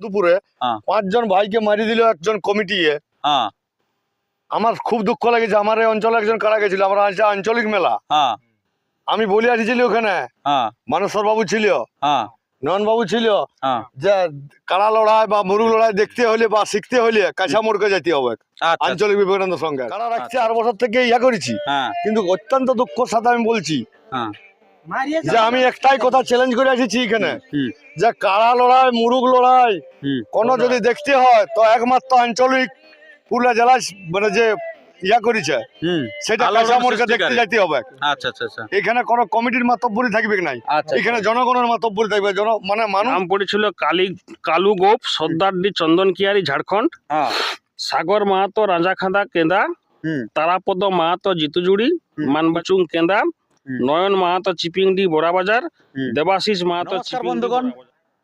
দুপুরে হ্যাঁ। পাঁচজন ভাইকে মারি দিল একজন কমিটি হ্যাঁ। আমার খুব দুঃখ লেগেছে আমার এই অঞ্চলে একজন কারা গেছিল আমার আঞ্চ- আঞ্চলিক মেলা। হ্যাঁ। আমি বলে আসছিলি ওখানে হ্যাঁ। মানসর বাবু ছিল হ্যাঁ। নয়ন বাবু ছিল হ্যাঁ। যে কাড়া লড়াই বা মুরুগ লড়াই দেখতে হলে বা শিখতে হলে কাঁচা মোড়কে যেতে হবে আচ্ছা আঞ্চলিক বিবেকানন্দ সঙ্গে কাড়া রাখছে আচ্ছা। আর বছর থেকে ইয়া করেছি। হ্যাঁ। কিন্তু অত্যন্ত দুঃখের সাথে আমি বলছি হ্যাঁ। যে আমি একটাই কথা চ্যালেঞ্জ করে এসেছি এখানে। যে কাড়া লড়াই মুরুগ লড়াই কোনো যদি দেখতে হয় তো একমাত্র আঞ্চলিক পুরুলিয়া জেলায় মানে যে ইয়া করেছে হুম সেটা আলাদা কাঁচা দেখতে যাইতে হবে। আচ্ছা আচ্ছা আচ্ছা। এখানে কোনো কমিটির মাতব্বরি থাকবে নাই? আচ্ছা এখানে জনগণের মাতব্বরি থাকবে। জন মানে মানুষ নাম পড়েছিল কালী কালু গোপ সর্দারডি চন্দন কিয়ারি ঝাড়খণ্ড। হ্যাঁ। সাগর মাহাতো রাজাখাঁদা কেন্দা হুম। তারাপদ মাহাতো জিতুজুড়ি। মানবাচুং কেন্দা। নয়ন মাহাতো চিপিংডি বড়া বাজার দেবাশিস মাহাতো বন্ধুগণ।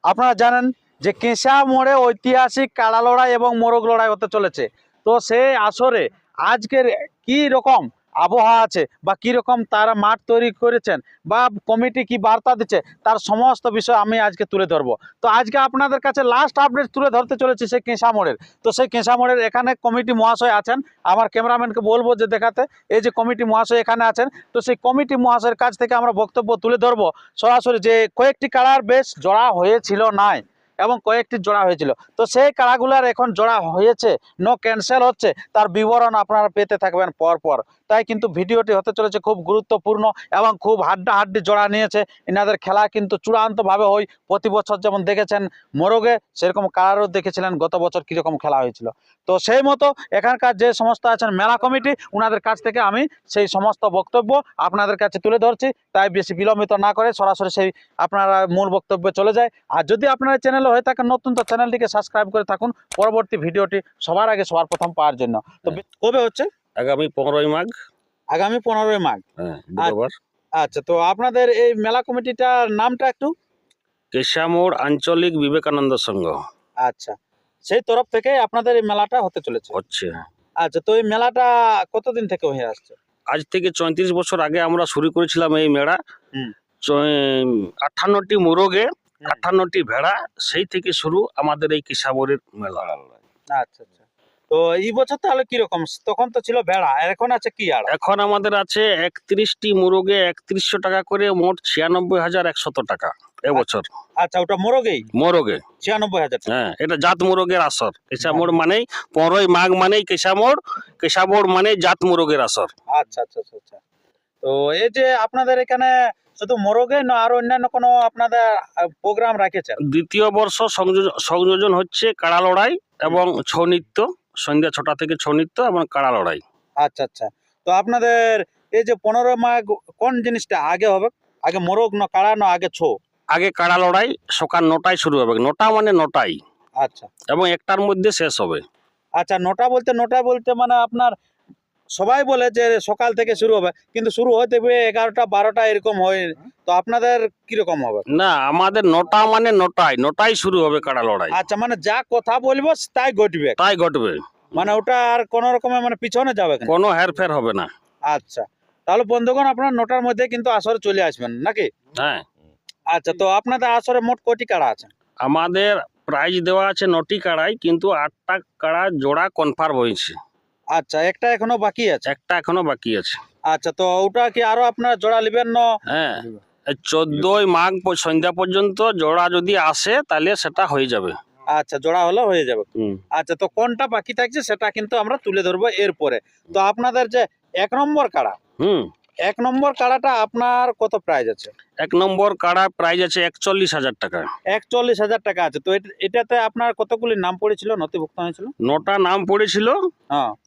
আপনারা জানেন যে কেঁচা মোড়ে ঐতিহাসিক কাড়া লড়াই এবং মোরগ লড়াই হতে চলেছে। তো সেই আসরে আজকের কি রকম আবহাওয়া আছে বা কি রকম তারা মাঠ তৈরি করেছেন বা কমিটি কি বার্তা দিচ্ছে, তার সমস্ত বিষয় আমি আজকে তুলে ধরবো। তো আজকে আপনাদের কাছে লাস্ট আপডেট তুলে ধরতে চলেছি সেই কেঁচা মোড়ের তো সেই কেঁচা মোড়ের এখানে কমিটি মহাশয় আছেন। আমার ক্যামেরাম্যানকে বলব যে দেখাতে, এই যে কমিটি মহাশয় এখানে আছেন, তো সেই কমিটি মহাশয়ের কাছ থেকে আমরা বক্তব্য তুলে ধরবো। সরাসরি যে কয়েকটি কাড়ার বেশ জোড়া হয়েছিল নাই। এবং কয়েকটি জোড়া হয়েছিল। তো সেই কাড়াগুলার এখন জোড়া হয়েছে নো ক্যান্সেল হচ্ছে, তার বিবরণ আপনারা পেতে থাকবেন পর পর তাই কিন্তু ভিডিওটি হতে চলেছে খুব গুরুত্বপূর্ণ এবং খুব হাড্ডাহাড্ডি জোড়া নিয়েছে। এনাদের খেলা কিন্তু চূড়ান্তভাবে হয় প্রতি বছর যেমন দেখেছেন মোরগে, সেরকম কারারও দেখেছিলেন গত বছর কীরকম খেলা হয়েছিল। তো সেই মতো এখানকার যে সমস্ত আছেন মেলা কমিটি ওনাদের কাছ থেকে আমি সেই সমস্ত বক্তব্য আপনাদের কাছে তুলে ধরছি। তাই বেশি বিলম্বিত না করে সরাসরি সেই আপনারা মূল বক্তব্যে চলে যায়। আর যদি আপনারা চ্যানেলে হয়ে থাকেন নতুন তো চ্যানেলটিকে সাবস্ক্রাইব করে থাকুন। পরবর্তী ভিডিওটি সবার আগে সবার প্রথম পাওয়ার জন্য। তো কবে হচ্ছে? আগামী পনেরোই মাঘ। আগামী পনেরোই মাঘ। হ্যাঁ বুধবার। আচ্ছা তো আপনাদের এই মেলা কমিটিটার নামটা একটু? কেশামোড় আঞ্চলিক বিবেকানন্দ সংঘ। আচ্ছা সেই তরফ থেকে আপনাদের এই মেলাটা হতে চলেছে। হচ্ছে। আচ্ছা তো এই মেলাটা কতদিন থেকে হয়ে আসছে? আজ থেকে চৌত্রিশ বছর আগে আমরা শুরু করেছিলাম এই মেলা। আঠান্নটি মোরগে আঠান্নটি ভেড়া সেই থেকে শুরু আমাদের এই কিসাবরের মেলা। আচ্ছা আচ্ছা। তো এই বছর তাহলে কীরকম? তখন তো ছিল ভেড়া এখন আছে কি আর? এখন আমাদের আছে একত্রিশটি মোরগে একত্রিশশো টাকা করে মোট ছিয়ানব্বই হাজার একশত টাকা এবছর আচ্ছা ওটা মোরগেই? মোরগে। ছিয়ানব্বই হাজার হ্যাঁ এটা জাত মোরগের আসর। কেশামোড় মানেই পনেরোই মাঘ মানেই কেশামোড় কেশামোড় মানে জাত মোরগের আসর। আচ্ছা আচ্ছা আচ্ছা আচ্ছা। তো এই যে আপনাদের এখানে শুধু মোরগে না আর অন্যান্য কোনো আপনাদের প্রোগ্রাম রাখেছেন? দ্বিতীয় বর্ষ সংযোজন হচ্ছে কাড়া লড়াই এবং ছৌ নৃত্য সন্ধ্যা ছটা থেকে ছৌ নৃত্য এবং কাড়া লড়াই। আচ্ছা আচ্ছা। তো আপনাদের এই যে পনেরো মাঘ কোন জিনিসটা আগে হবে? আগে মোরগ না কাড়া না আগে ছো? আগে কাড়া লড়াই সকাল নটায় শুরু হবে। নটা মানে নটাই। আচ্ছা। এবং একটার মধ্যে শেষ হবে। আচ্ছা নটা বলতে নটা বলতে মানে আপনার সবাই বলে যে সকাল থেকে শুরু হবে কিন্তু শুরু হতে হবে এগারোটা বারোটা এরকম হয়। তো আপনাদের কীরকম হবে? না আমাদের নটা মানে নটায় নটায় শুরু হবে কাড়া লড়াই। আচ্ছা মানে যা কথা বলব তাই ঘটবে? তাই ঘটবে। মানে ওটা আর কোন রকমের মানে পিছনে যাবে কোনো? হেরফের হবে না। আচ্ছা তাহলে বন্ধুগণ আপনার নটার মধ্যে কিন্তু আসরে চলে আসবেন নাকি? হ্যাঁ। আচ্ছা তো আপনাদের আসরে মোট কটি কাড়া আছে? আমাদের প্রাইজ দেওয়া আছে নটি কাড়াই কিন্তু আটটা কাড়া জোড়া কনফার্ম হয়েছে। আচ্ছা একটা এখনও বাকি আছে? একটা এখনও বাকি আছে। আচ্ছা তো ওটা কি আরও আপনার জোড়া নেবেন না? হ্যাঁ চোদ্দই মাঘ সন্ধ্যা পর্যন্ত জোড়া যদি আসে তাহলে সেটা হয়ে যাবে। আচ্ছা জোড়া হলে হয়ে যাবে। আচ্ছা তো কোনটা বাকি থাকছে সেটা কিন্তু আমরা তুলে ধরবো এরপরে। তো আপনাদের যে এক নম্বর কাড়া হুম। এক নম্বর কাড়াটা আপনার কত প্রাইস আছে? এক নম্বর কাড়া প্রাইজ আছে একচল্লিশ হাজার টাকা। একচল্লিশ হাজার টাকা আছে। তো এট- এটাতে আপনার কতগুলি নাম পড়েছিল? নথিভুক্ত হয়েছিল? নটা নাম পড়েছিল। হ্যাঁ।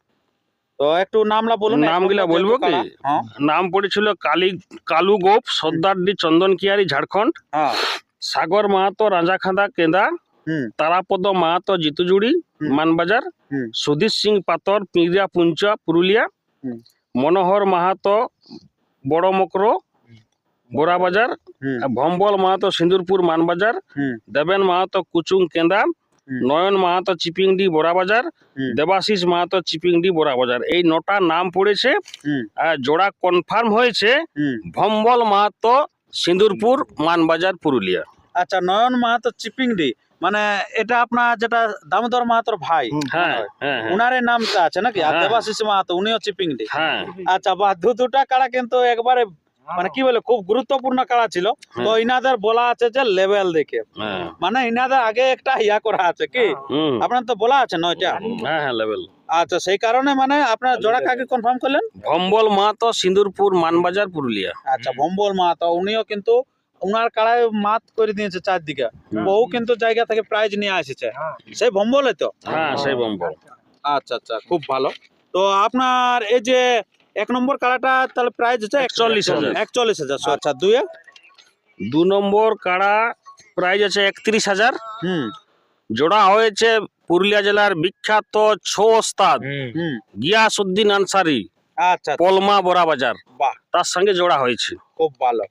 তো একটু নামলা বলুন নামগুলা বলব কি? হ্যাঁ। নাম পড়েছিল কালী কালু গোপ সর্দারডি চন্দন কিয়ারি ঝাড়খণ্ড। হ্যাঁ। সাগর মাহাতো রাজাখাঁদা কেন্দা তারাপদ মাহাতো জিতুজুড়ি মানবাজার। সুধীর সিং পাতর পিঁড়িয়া পুঞ্চা পুরুলিয়া। মনোহর মাহাতো বড় মকরো বোরাবাজার ভম্বল মাহাতো সিন্দুরপুর মানবাজার। দেবেন মাহাতো কুচুং কেন্দা। নয়ন মাহাতো চিপিংডি বোরাবাজার হুম। দেবাশিস মাহাতো চিপিংডি বোরাবাজার এই নটা নাম পড়েছে আর জোড়া কনফার্ম হয়েছে ভম্বল মাহাতো সিন্দুরপুর মানবাজার পুরুলিয়া। আচ্ছা নয়ন মাহাতো চিপিংডি মানে এটা আপনার যেটা দামোদর মাহাতোর ভাই হ্যাঁ হ্যাঁ। হ্যাঁ নামটা আছে নাকি? আর হ্যাঁ। দেবাশিস মাহাতো উনিও চিপিংডি। হ্যাঁ। আচ্ছা বা দু দুটা কাড়া কিন্তু একবারে মানে কি বলে খুব গুরুত্বপূর্ণ কাড়া ছিল। তো ইনাদের বলা আছে যে লেভেল দেখে। হ্যাঁ। মানে ইনাদের আগে একটা ইয়া করা আছে কি? আপনার তো বলা আছে নয়টা হ্যাঁ হ্যাঁ লেভেল। আচ্ছা সেই কারণে মানে আপনার জোড়া কাকে কনফার্ম করলেন? ভম্বল মাহাতো সিন্দুরপুর মানবাজার পুরুলিয়া। আচ্ছা ভম্বল মাহাতো উনিও কিন্তু উনার কাড়ায় মাত করে দিয়েছে চারদিকে। বহু কিন্তু জায়গা থেকে প্রাইজ নিয়ে এসেছে সেই ভম্বলে তো? হ্যাঁ সেই ভম্বল। আচ্ছা আচ্ছা খুব ভালো। তো আপনার এই যে এক নম্বর কাড়াটা তাহলে প্রাইস হচ্ছে 41,000 একচল্লিশ হাজার। আচ্ছা দুয়ে দু নম্বর কাড়া প্রাইজ আছে একত্রিশ হাজার। হুম। জোড়া হয়েছে পুরুলিয়া জেলার বিখ্যাত ছো ওস্তাদ হুম। গিয়াসউদ্দিন আনসারি আচ্ছা পলমা বড়া বাজার। বাহ। তার সঙ্গে জোড়া হয়েছে। খুব ভালো।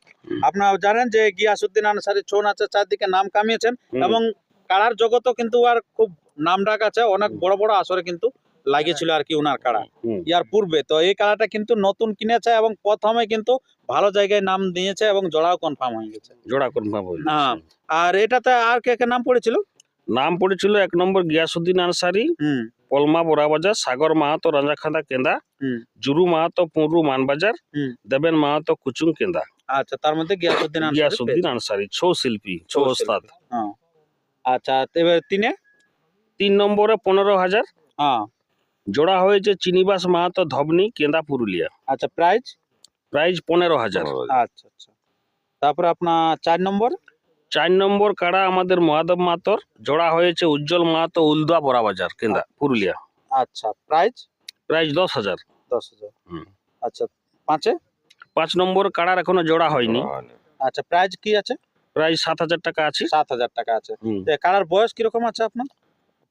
আপনারা জানেন যে গিয়াসুদ্দিন আনসারি ছৌ নাচের চারদিকে নাম কামিয়েছেন এবং কাড়ার জগতও কিন্তু আর খুব নাম ডাক আছে অনেক বড় বড় আসরে কিন্তু লাগিয়েছিল আর কি উনার কাড়া। ইয়ার পূর্বে। তো এই কাড়াটা কিন্তু নতুন কিনেছে এবং প্রথমে কিন্তু ভালো জায়গায় নাম দিয়েছে এবং জোড়াও কনফার্ম হয়ে গেছে। জোড়া কনফার্ম হয়েছে হ্যাঁ। আর এটাতে আর কে কে নাম পড়েছিল? নাম পড়েছিল এক নম্বর গিয়াসুদ্দিন আনসারি হুম। পলমা বড়া বাজার সাগর মাহাতো রাজাখান্দা কেন্দা জুরু মাহাতো পুরু মানবাজার হুম। দেবেন মাহাতো কুচুং কেন্দা। আচ্ছা তার মধ্যে গিয়াসুদ্দিন পেয়েছে। আনসারি ছৌ শিল্পী ছৌ ছৌ ওস্তাদ। হ্যাঁ। আচ্ছা এবার তিনে? তিন নম্বরে পনেরো হাজার। হ্যাঁ। জোড়া হয়েছে চিনিবাস মাহাতো ধবনি কেন্দা পুরুলিয়া। আচ্ছা প্রাইজ প্রাইজ পনেরো হাজার। আচ্ছা আচ্ছা। তারপরে আপনার চার নম্বর? চার নম্বর কাড়া আমাদের মহাদেব মাহাতোর। জোড়া হয়েছে উজ্জ্বল মাহাতো উলদা বড়া বাজার কেন্দা পুরুলিয়া। আচ্ছা প্রাইজ প্রাইজ দশ হাজার। দশ হাজার। হুম। আচ্ছা পাঁচে? পাঁচ নম্বর কাড়ার এখনও জোড়া হয়নি। আচ্ছা প্রাইজ কি আছে? প্রাইজ সাত হাজার টাকা আছে। সাত হাজার টাকা আছে। কারার বয়স কীরকম আছে আপনার?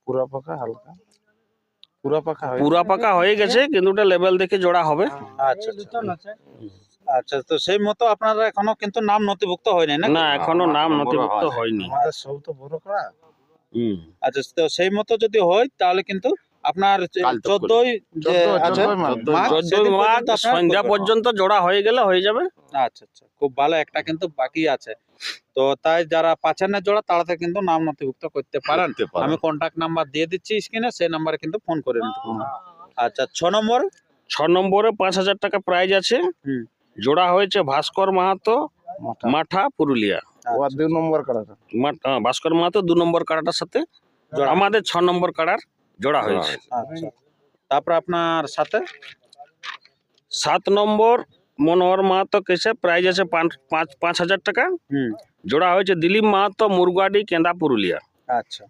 পুরা পাকা হালকা। পুরা পাকা পুরা পাকা হয়ে গেছে কিন্তু ওটা লেভেল দেখে জোড়া হবে। আচ্ছা আচ্ছা। আচ্ছা তো সেই মতো আপনারা এখনও কিন্তু নাম নথিভুক্ত হয়নি না না এখনও নাম নথিভুক্ত হয়নি। আমাদের সব তো বড় করা। হুম। আচ্ছা তো সেই মতো যদি হয় তাহলে কিন্তু আপনার চোদ্দই আছে? সন্ধ্যা পর্যন্ত জোড়া হয়ে গেলে হয়ে যাবে। আচ্ছা আচ্ছা। খুব ভালো একটা কিন্তু বাকি আছে। তো তাই যারা পাচ্ছেন না জোড়া তাড়াতে কিন্তু নাম নথিভুক্ত করতে পারেন। আমি কন্টাক্ট নাম্বার দিয়ে দিচ্ছি স্ক্রিনে সেই নাম্বারে কিন্তু ফোন করে নিতে আচ্ছা ছ নম্বর? ছ নম্বরে পাঁচ হাজার টাকা প্রাইজ আছে। হুম। জোড়া হয়েছে ভাস্কর মাহাতো মাঠা। পুরুলিয়া। নম্বর করা ভাস্কর মাহাতো দু নম্বর কাড়াটার সাথে। আমাদের ছ নম্বর কাড়ার। জোড়া হয়েছে। আচ্ছা। তারপর আপনার সাথে? সাত নম্বর মনোহর মাহাতো কেসে প্রাইজ আছে পাঁচ পাঁচ হাজার টাকা। হুম। জোড়া হয়েছে দিলীপ মাহাতো মুরগাডি কেন্দা পুরুলিয়া। আচ্ছা।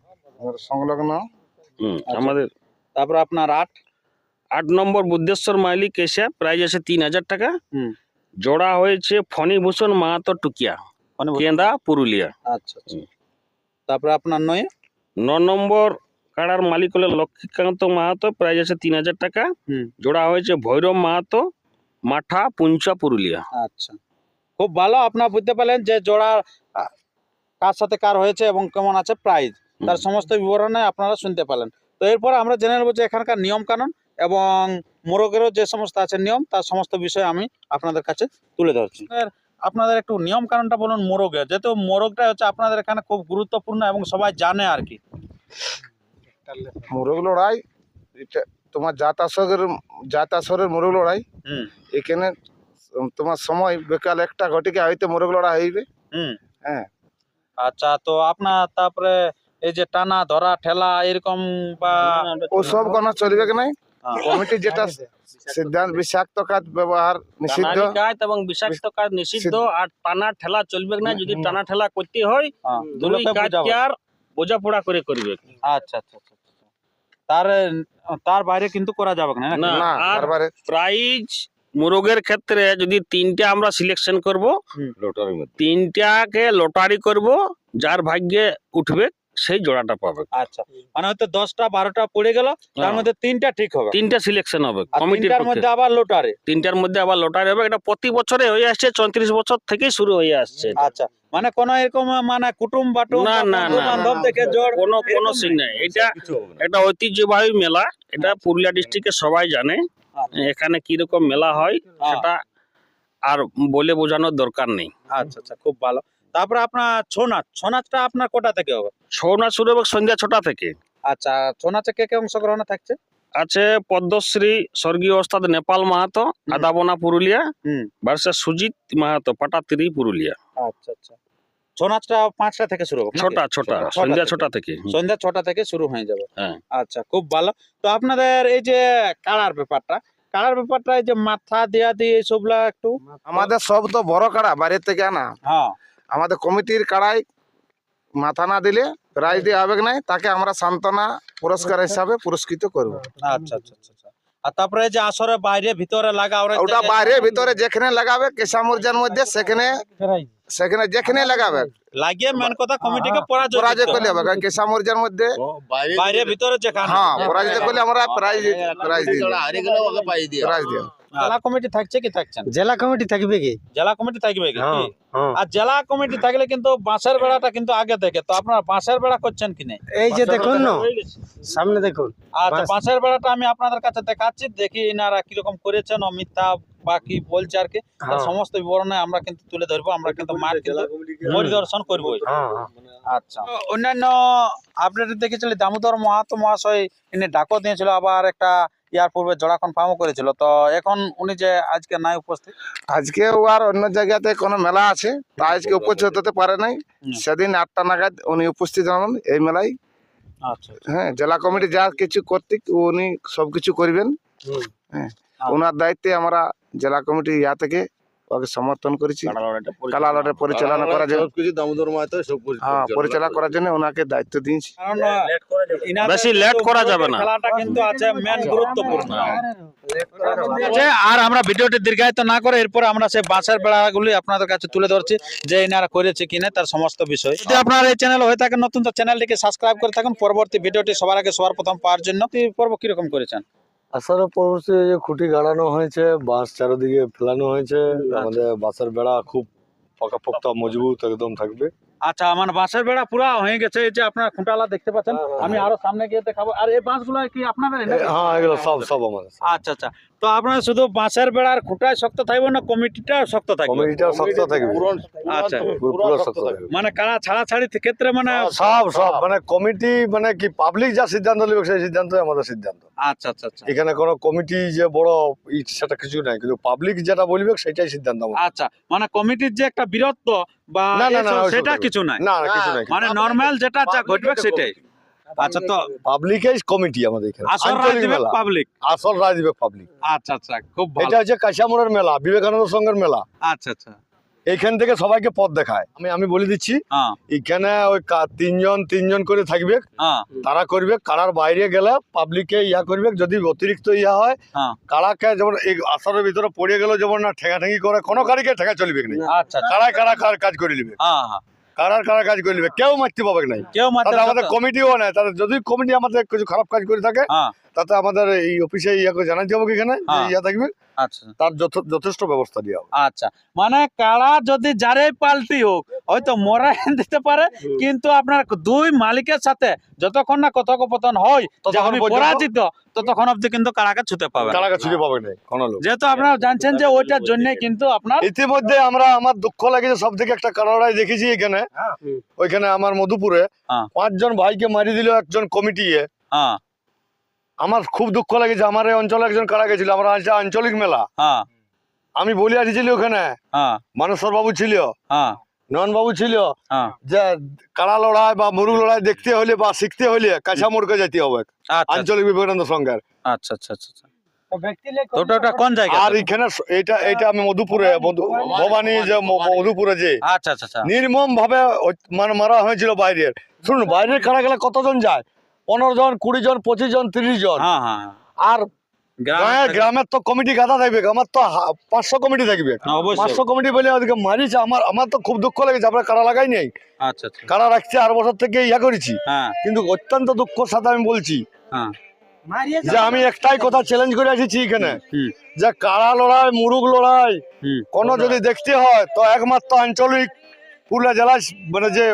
সংলগ্ন। হুম, আচ্ছা। আমাদের তারপর আপনার আট? আট নম্বর বুদ্ধেশ্বর মাইলি কেসে প্রাইজ আছে তিন হাজার টাকা। হুম। জোড়া হয়েছে ফণীভূষণ মাহাতো টুকিয়া। কেন্দা পুরুলিয়া। আচ্ছা আচ্ছা। তারপরে আপনার নয়? ন নম্বর কাড়ার মালিক হলো লক্ষ্মীকান্ত মাহাতো প্রাইজ আছে তিন হাজার টাকা। হুম। জোড়া হয়েছে ভৈরব মাহাতো মাঠা পুঞ্চা পুরুলিয়া। আচ্ছা। খুব ভালো আপনার বুঝতে পারলেন যে জোড়া কার সাথে কার হয়েছে এবং কেমন আছে প্রাইজ তার সমস্ত বিবরণে আপনারা শুনতে পেলেন তো এরপর আমরা জেনে নেব যে এখানকার নিয়ম কানুন এবং মোরগেরও যে সমস্ত আছে নিয়ম তার সমস্ত বিষয় আমি আপনাদের কাছে তুলে ধরছি। আপনাদের একটু নিয়ম কানুনটা বলুন মোরগের। যেহেতু মোরগটা হচ্ছে আপনাদের এখানে খুব গুরুত্বপূর্ণ এবং সবাই জানে আর কি। মোরগ লড়াই এটা তোমার জাত আসরের জাত আসরের মোরগ লড়াই। এখানে তোমার সময় বিকাল একটা ঘটিকে হয়তো মোরগ লড়াই হইবে। হ্যাঁ। আচ্ছা তো আপনার তারপরে এই যে টানা ধরা ঠেলা এরকম বা ও সব কোনো চলবে কি নাই? হ্যাঁ। কমিটি যেটা সিদ্ধান্ত বিষাক্ত কাজ ব্যবহার নিষিদ্ধ। কাজ এবং বিষাক্ত কাজ নিষিদ্ধ আর টানা ঠেলা চলবে না যদি টানা ঠেলা করতে হয় হ্যাঁ, দুই কাজ। আর বোঝাপড়া করে করবে। আচ্ছা আচ্ছা আচ্ছা। তার তার বাইরে কিন্তু করা যাবে না না আর প্রাইজ মোরগের ক্ষেত্রে যদি তিনটা আমরা সিলেকশন করব। তিনটাকে লটারি করব যার ভাগ্যে উঠবে সেই জোড়াটা পাবে। আচ্ছা মানে হয়তো দশটা বারোটা পড়ে গেল তার হ্যাঁ। মধ্যে তিনটা ঠিক হবে। তিনটা সিলেকশন হবে কমিটির তিনটার মধ্যে আবার লোটারে। তিনটার মধ্যে আবার লটারি হবে এটা প্রতি বছরে হয়ে আসছে চৌত্রিশ বছর থেকেই শুরু হয়ে আসছে। আচ্ছা মানে কোন এরকম মানে কুটুম বাটুম না, না, না, বান্ধব না, থেকে জোর কোনো কোনো সিন নেই। এটা এটা ঐতিহ্যবাহী মেলা। এটা পুরুলিয়া ডিস্ট্রিক্টে সবাই জানে। আচ্ছা। এখানে কীরকম মেলা হয়। সেটা আর বলে বোঝানোর দরকার নেই। আচ্ছা আচ্ছা খুব ভালো। তারপরে আপনার ছৌ নাচ ছৌ নাচটা আপনার কোটা থেকে হবে? ছৌ নাচ শুরু হবে সন্ধ্যা ছটা থেকে। আচ্ছা ছৌ নাচে কে কে অংশগ্রহণ থাকছে? আছে পদ্মশ্রী স্বর্গীয় ওস্তাদ নেপাল মাহাতো আদাবনা পুরুলিয়া হুম। ভার্সেস সুজিত মাহাতো পাটাতিরি পুরুলিয়া। আচ্ছা আচ্ছা। ছৌ নাচটা পাঁচটা থেকে শুরু হবে ছটা ছটা ছটা সন্ধ্যা ছটা থেকে সন্ধ্যা ছটা থেকে শুরু হয়ে যাবে। হ্যাঁ। আচ্ছা খুব ভালো। তো আপনাদের এই যে কালার ব্যাপারটা কালার ব্যাপারটা এই যে মাথা দেয়া দিয়ে এইসবগুলা একটু আমাদের সব তো বড় কাড়া বাইরের থেকে আনা। হ্যাঁ। আমাদের কমিটির কাড়াই মাথা না দিলে প্রাইজ দিয়ে আবেগ নাই তাকে আমরা সান্ত্বনা পুরস্কার হিসাবে পুরস্কৃত করব। আচ্ছা আচ্ছা আচ্ছা আচ্ছা। আর তারপরে এই যে আসরে বাইরে ভিতরে লাগা ওটা বাইরে ভিতরে যেখানে লাগাবে কেশা মুরজার মধ্যে সেখানে সেখানে যেখানে লাগাবে। লাগিয়ে মেন কথা কমিটিকে পরাজয় পরাজয় করলে হবে। কারণ কেশা মুরজার মধ্যে বাইরে ভিতরে যেখানে। হ্যাঁ পরাজিত করলে আমরা প্রাইজ প্রাইজ দিই প্রাইজ দিই। জেলা কমিটি থাকছে কি থাকছে না? জেলা কমিটি থাকবে কি? জেলা কমিটি থাকবে কি? হ্যাঁ, হ্যাঁ। আর জেলা কমিটি থাকলে কিন্তু বাঁশের বেড়াটা কিন্তু আগে থেকে তো আপনারা বাঁশের বেড়া করছেন কি নেই? এই যে দেখুন না সামনে দেখুন। আচ্ছা বাঁশ- বাঁশের বেড়াটা আমি আপনাদের কাছে দেখাচ্ছি দেখি এনারা কীরকম করেছেন মিথ্যা বা কি বলছে আর কি তার হ্যাঁ। সমস্ত বিবরণে আমরা কিন্তু তুলে ধরবো আমরা কিন্তু মাঠ কিন্তু পরিদর্শন করবোই হ্যাঁ, হ্যাঁ। আচ্ছা। অন্যান্য আপডেট দেখেছিল দামোদর মাহাতো মহাশয় ইনি ডাকও দিয়েছিল আবার একটা ইয়ার পূর্বে জোড়া কনফার্মও করেছিল। তো এখন উনি যে আজকে নাই উপস্থিত? আজকে ও আর অন্য জায়গাতে কোনো মেলা আছে তা আজকে উপস্থিত হতে পারে নাই। সেদিন আটটা নাগাদ উনি উপস্থিত হন এই মেলায়। আচ্ছা হ্যাঁ জেলা কমিটি যা কিছু কর্তৃক উনি সব কিছু করবেন। হ্যাঁ। আচ্ছা। ওনার দায়িত্বে আমরা জেলা কমিটি ইয়া থেকে ওকে সমর্থন করেছি। কালা পরিচালনা। করার জন্য। কিছু দামোদর মাহাতো সব হ্যাঁ পরিচালনা করার জন্য ওনাকে দায়িত্ব দিয়েছি। বেশি লেট করা যাবে না। খেলাটা কিন্তু আছে মেন গুরুত্বপূর্ণ। আর আমরা ভিডিওটি দীর্ঘায়িত না করে এরপরে আমরা সেই বাঁশের বেড়াগুলি আপনাদের কাছে তুলে ধরছি যে এনারা করেছে কিনা তার সমস্ত বিষয়। যদি আপনার এই চ্যানেল হয়ে থাকেন নতুন তো চ্যানেলটিকে সাবস্ক্রাইব করে থাকুন। পরবর্তী ভিডিওটি সবার আগে সবার প্রথম পাওয়ার জন্য। পর্ব কীরকম করেছেন? আসলে পরবর্তী যে খুঁটি গাড়ানো হয়েছে বাঁশ চারিদিকে ফেলানো হয়েছে আমাদের বাঁশের বেড়া খুব পাকাপোক্ত মজবুত একদম থাকবে। আচ্ছা আমার বাঁশের বেড়া পুরা হয়ে গেছে এই যে আপনার খুঁটালা দেখতে পাচ্ছেন আমি আরও সামনে গিয়ে দেখাবো। আর এই বাঁশগুলো কি আপনাদের হ্যাঁ এগুলো সব সব আমাদের আচ্ছা আচ্ছা। তো আপনার শুধু বাঁশের বেড়ার খুঁটায় শক্ত থাকবে না কমিটিটা শক্ত থাকবে? কমিটিটা শক্ত থাকবে। আচ্ছা। পুরো পুরো শক্ত থাকবে। মানে কারা ছাড়াছাড়ি ক্ষেত্রে মানে সব সব মানে কমিটি মানে কি পাবলিক যা সিদ্ধান্ত নেবে সেই সিদ্ধান্তই আমাদের সিদ্ধান্ত। আচ্ছা আচ্ছা আচ্ছা। এখানে কোনো কমিটি যে বড় সেটা কিছু নাই। কিন্তু পাবলিক যেটা বলবে সেটাই সিদ্ধান্ত আচ্ছা। মানে কমিটির যে একটা বীরত্ব বা সেটা কিছু নাই। না না কিছু নাই। মানে নর্মাল যেটা যা ঘটবে সেটাই। আচ্ছা তো পাবলিকেই কমিটি আমাদের এখানে। আসল পাবলিক আসল পাবলিক আচ্ছা আচ্ছা খুব ভালো। এটা হচ্ছে মেলা বিবেকানন্দ সঙ্গের মেলা। আচ্ছা আচ্ছা। এইখান থেকে সবাইকে পথ দেখায়। আমি আমি বলে দিচ্ছি হ্যাঁ। এখানে ওই তিনজন তিনজন করে থাকবে। হ্যাঁ। তারা করবে কারার বাইরে গেলে পাবলিককে ইয়া করবে যদি অতিরিক্ত ইয়া হয়। হ্যাঁ। কারাকে যেমন এই আসরের ভিতরে পড়ে গেল যেমন না ঠেঙাঠেঙি করে কোনো কারিকে ঠেকা চলবে না। আচ্ছা আচ্ছা। কারা কার কাজ করে নিবে। কারার কারা কাজ করে নেবে? কেউ মারতে পাবে নাই। কেউ আমাদের কমিটিও নেই। তাদের যদি কমিটি আমাদের কিছু খারাপ কাজ করে থাকে হ্যাঁ। তাতে আমাদের এই অফিসে ইয়া করে জানাই যাব এখানে হ্যাঁ। ইয়া থাকবে। আচ্ছা। তার যথেষ্ট ব্যবস্থা দেওয়া হবে। আচ্ছা। মানে কারা যদি যারাই পাল্টি হোক হয়তো মরাই দিতে পারে কিন্তু আপনার দুই মালিকের সাথে যতক্ষণ না কথোপকথন হয় আমি পরাজিত ততক্ষণ অব্দি কিন্তু কারাকে ছুতে পাবে কারাকে ছুটে পাবে নাই কোনো লোক। যেহেতু আপনারা জানছেন যে ওইটার জন্য কিন্তু আপনার ইতিমধ্যে আমরা আমার দুঃখ লাগেছে সব থেকে একটা কারাড়াই দেখেছি এখানে। ওইখানে আমার মধুপুরে হ্যাঁ। পাঁচজন ভাইকে মারি দিল একজন কমিটি হ্যাঁ। আমার খুব দুঃখ লাগেছে আমার এই অঞ্চলে একজন কারা গেছিল? আমরা আঞ্চলিক মেলা। হ্যাঁ। আমি বলে আসছিলি ওখানে। হ্যাঁ। মানসর বাবু ছিল হ্যাঁ। নয়ন বাবু ছিল যে কারা লড়াই বা মুরুগ লড়াই দেখতে হলে বা শিখতে হলে কাঁচা মোড়কে যেতে হবে। আচ্ছা আঞ্চলিক বিবেকানন্দ সংঘের। আচ্ছা আচ্ছা আচ্ছা আচ্ছা। ওটা ওটা কোন জায়গা? আর এখানে এটা এটা আমি মধুপুরে মধু- ভবানী যে মধুপুরে যে আচ্ছা আচ্ছা আচ্ছা। নির্মম ভাবে মানে মারা হয়েছিল বাইরের। শুনুন বাইরের কারা গেলে কতজন যায়? পনেরো জন কুড়ি জন পঁচিশ জন তিরিশ জন। হ্যাঁ হ্যাঁ হ্যাঁ। আর গ্রামের তো কমিটি গাদা থাকবে আমার তো পাঁচশো কমিটি থাকবে। হ্যাঁ, পাঁচশো কমিটি বলে ওদেরকে মারিছে আমার আমার তো খুব দুঃখ লেগেছে আমরা কারা লাগাই নেই। আচ্ছা আচ্ছা। কারা রাখছে আর বছর থেকে ইয়া করেছি। হ্যাঁ। কিন্তু অত্যন্ত দুঃখর সাথে আমি বলছি হ্যাঁ। যে আমি একটাই কথা চ্যালেঞ্জ করে এসেছি এখানে। যে কারা লড়াই মুরুগ লড়াই কোনো যদি দেখতে হয় তো একমাত্র আঞ্চলিক পুরুলিয়া জেলায় মানে যে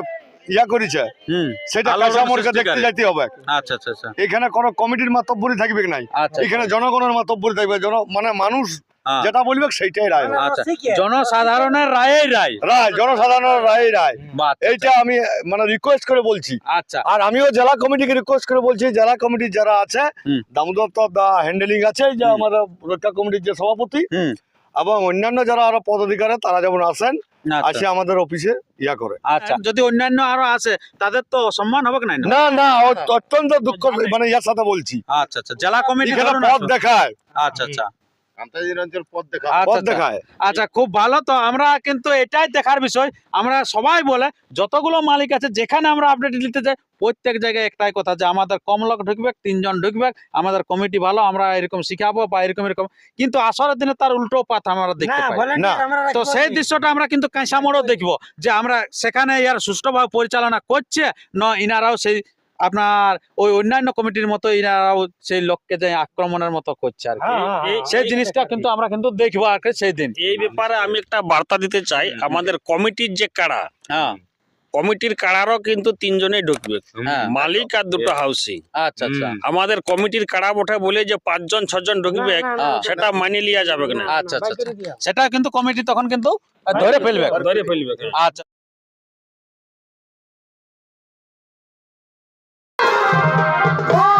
ইয়া করেছে। হুম। সেটা কাঁচামোড়কে দেখতে যাইতে হবে। আচ্ছা আচ্ছা আচ্ছা। এখানে কোনো কমিটির মাতব্বরি থাকবে নাই। আচ্ছা এখানে জনগণের মাতব্বরি থাকবে। জন মানে মানুষ হ্যাঁ। যেটা বলবে সেইটাই রায়। আচ্ছা। জনসাধারণের রায়েই রায়। রায় জনসাধারণের রায়। রায় এইটা আমি মানে রিকোয়েস্ট করে বলছি। আচ্ছা। আর আমিও জেলা কমিটিকে রিকোয়েস্ট করে বলছি জেলা কমিটির যারা আছে। দামোদর তো হ্যান্ডেলিং আছে যে। আমাদের রক্ষা কমিটির যে সভাপতি এবং অন্যান্য যারা আরও পদাধিকারী তারা যেমন আসেন আচ্ছা আসে আমাদের অফিসে ইয়া করে। আচ্ছা। যদি অন্যান্য আরও আছে তাদের তো সম্মান হবে না? না না অত্যন্ত দুঃখ মানে ইয়ার সাথে বলছি। আচ্ছা আচ্ছা জেলা কমিটি দেখায়। আচ্ছা আচ্ছা। আচ্ছা, আচ্ছা। খুব ভালো তো। আমরা কিন্তু এটাই দেখার বিষয়। আমরা সবাই বলে যতগুলো মালিক আছে যেখানে আমরা আপডেট নিতে যাই প্রত্যেক জায়গায় একটাই কথা যে আমাদের কম লোক ঢুকবে তিনজন ঢুকবে আমাদের কমিটি ভালো আমরা এরকম শিখাবো বা এরকম এরকম। কিন্তু আসরের দিনে তার উল্টো পাথ আমরা দেখতে পাই। না। তো সেই দৃশ্যটা আমরা কিন্তু কাঁচা মোড়ও দেখব যে আমরা সেখানে ইয়ার সুষ্ঠুভাবে পরিচালনা করছে না ইনারাও সেই আপনার ওই অন্যান্য কমিটির মতো ইনারাও সেই লোককে যে আক্রমণের মতো করছে আর কি। সেই জিনিসটা কিন্তু আমরা কিন্তু দেখব আর কি সেই দিন। এই ব্যাপারে আমি একটা বার্তা দিতে চাই আমাদের কমিটির যে কাড়া হ্যাঁ। কমিটির কাড়ারও কিন্তু তিনজনেই ঢুকবে হ্যাঁ। মালিক আর দুটো হাউসিং। আচ্ছা আচ্ছা। আমাদের কমিটির কাড়া বটে বলে যে পাঁচজন ছজন ঢুকবে হ্যাঁ। সেটা মানি লিয়া যাবে না। আচ্ছা আচ্ছা আচ্ছা। সেটা কিন্তু কমিটি তখন কিন্তু ধরে ফেলবে। ধরে ফেলবে। আচ্ছা। Oh!